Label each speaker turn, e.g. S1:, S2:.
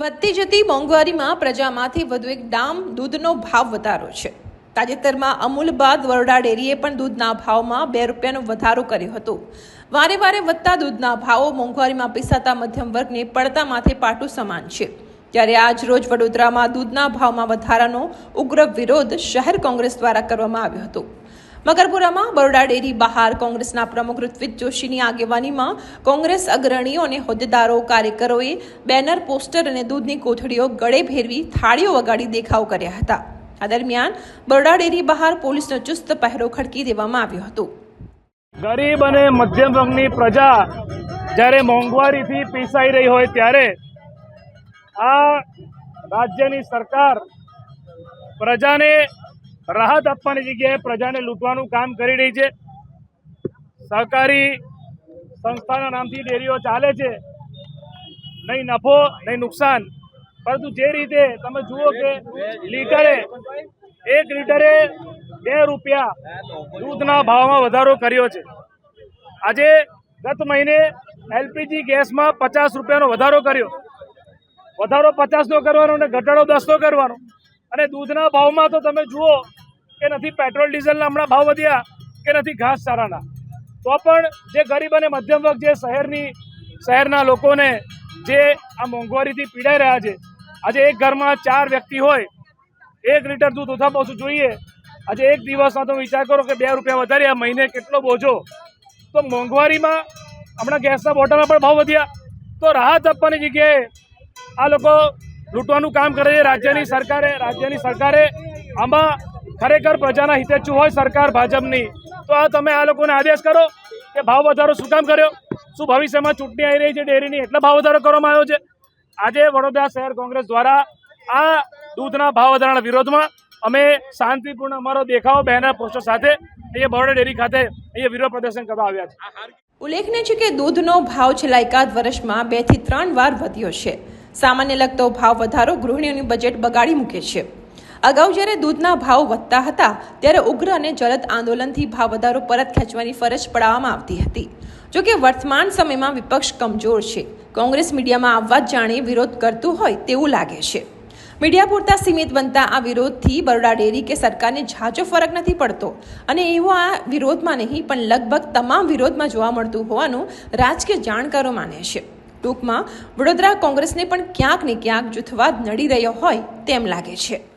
S1: વધતી જતી મોંઘવારીમાં પ્રજામાંથી વધુ એક ડામ દૂધનો ભાવ વધારો છે. તાજેતરમાં અમૂલ બાદ વરોડા ડેરીએ પણ દૂધના ભાવમાં બે રૂપિયાનો વધારો કર્યો હતો. વારે વારે વધતા દૂધના ભાવો મોંઘવારીમાં પીસાતા મધ્યમ વર્ગને પડતા માથે પાટું સમાન છે. ત્યારે આજ રોજ વડોદરામાં દૂધના ભાવમાં વધારાનો ઉગ્ર વિરોધ શહેર કોંગ્રેસ દ્વારા કરવામાં આવ્યો હતો. મકરપુરામાં બરોડા ડેરી બહાર કોંગ્રેસના પ્રમુખ ઋત્વિક જોશીની આગેવાનીમાં કોંગ્રેસ અગ્રણીઓ અને હોદ્દેદારો કાર્યકરોએ બેનર, પોસ્ટર અને દૂધની કોથળીઓ ગળે ભેરવી થાળીઓ વગાડી દેખાવ કર્યા હતા. આ દરમિયાન બરોડા ડેરી બહાર પોલીસનો ચુસ્ત પહેરો ખડકી દેવામાં આવ્યો હતો.
S2: ગરીબ અને મધ્યમ વર્ગની પ્રજા જ્યારે મોંઘવારીથી પીસાઈ રહી હોય ત્યારે આ રાજ્યની સરકાર પ્રજાને રાહત આપવાની જગ્યાએ પ્રજાને લૂંટવાનું કામ કરી રહી છે. સહકારી સંસ્થાના નામથી ડેરીઓ ચાલે છે. નહીં નફો, નહીં નુકસાન. પરંતુ જે રીતે તમે જુઓ કે લીટરે એક લીટરે બે રૂપિયા દૂધના ભાવમાં વધારો કર્યો છે. આજે ગત મહિને એલપીજી ગેસમાં પચાસ રૂપિયાનો વધારો કર્યો. વધારો પચાસનો કરવાનો અને ઘટાડો દસનો કરવાનો. અને દૂધના ભાવમાં તો તમે જુઓ કે નથી પેટ્રોલ, ડીઝલના હમણાં ભાવ વધ્યા કે નથી ઘાસ ચારાના. તો પણ જે ગરીબ અને મધ્યમ વર્ગ જે શહેરની, શહેરના લોકોને જે આ મોંઘવારીથી પીડાઈ રહ્યા છે, આજે એક ઘરમાં ચાર વ્યક્તિ હોય, એક લીટર દૂધ ઓછા પાછું જોઈએ, આજે એક દિવસમાં તો વિચાર કરો કે બે રૂપિયા વધારે આ મહિને કેટલો બોજો. તો મોંઘવારીમાં હમણાં ગેસના બોટલમાં પણ ભાવ વધ્યા. તો રાહત આપવાની જગ્યાએ આ લોકો લૂંટવાનું કામ કરે છે. રાજ્યની સરકારે રાજ્યની સરકારે આમાં ખરેખર પ્રજાના હિતેચ્છુ હોય સરકાર ભાજપની, તો આ તમે આ લોકોને આદેશ કરો કે ભાવ વધારો શું કામ કર્યો? શું ભવિષ્યમાં ચૂંટણી આવી રહી છે ડેરીની? એટલે ભાવ વધારો કરવામાં આવ્યો છે. આજે વડોદરા શહેર કોંગ્રેસ દ્વારા આ દૂધના ભાવ વધારાના વિરોધમાં અમે શાંતિપૂર્ણ અમારો દેખાવ બેનર પોસ્ટર સાથે અહીંયા બરોડા ડેરી ખાતે અહીંયા વિરોધ પ્રદર્શન કરવા આવ્યા છે.
S1: ઉલ્લેખનીય છે કે દૂધનો ભાવ છેલ્લા એકાદ વર્ષમાં બેથી ત્રણ વાર વધ્યો છે. સામાન્ય લગતો ભાવ વધારો ગૃહિણીઓનું બજેટ બગાડી મૂકે છે. અગાઉ જ્યારે દૂધના ભાવ વધતા હતા, ત્યારે ઉગ્ર અને જલદ આંદોલનથી ભાવ વધારો પરત ખેંચવાની ફરજ પડાવવામાં આવતી હતી. જોકે વર્તમાન સમયમાં વિપક્ષ કમજોર છે. કોંગ્રેસ મીડિયામાં આવવા જ જાણે વિરોધ કરતું હોય તેવું લાગે છે. મીડિયા પૂરતા સીમિત બનતા આ વિરોધથી બરોડા ડેરી કે સરકારને ઝાઝો ફરક નથી પડતો. અને એવો આ વિરોધમાં નહીં, પણ લગભગ તમામ વિરોધમાં જોવા મળતું હોવાનું રાજકીય જાણકારો માને છે. ટૂંકમાં, વડોદરા કોંગ્રેસને પણ ક્યાંક ને ક્યાંક જૂથવાદ નડી રહ્યો હોય તેમ લાગે છે.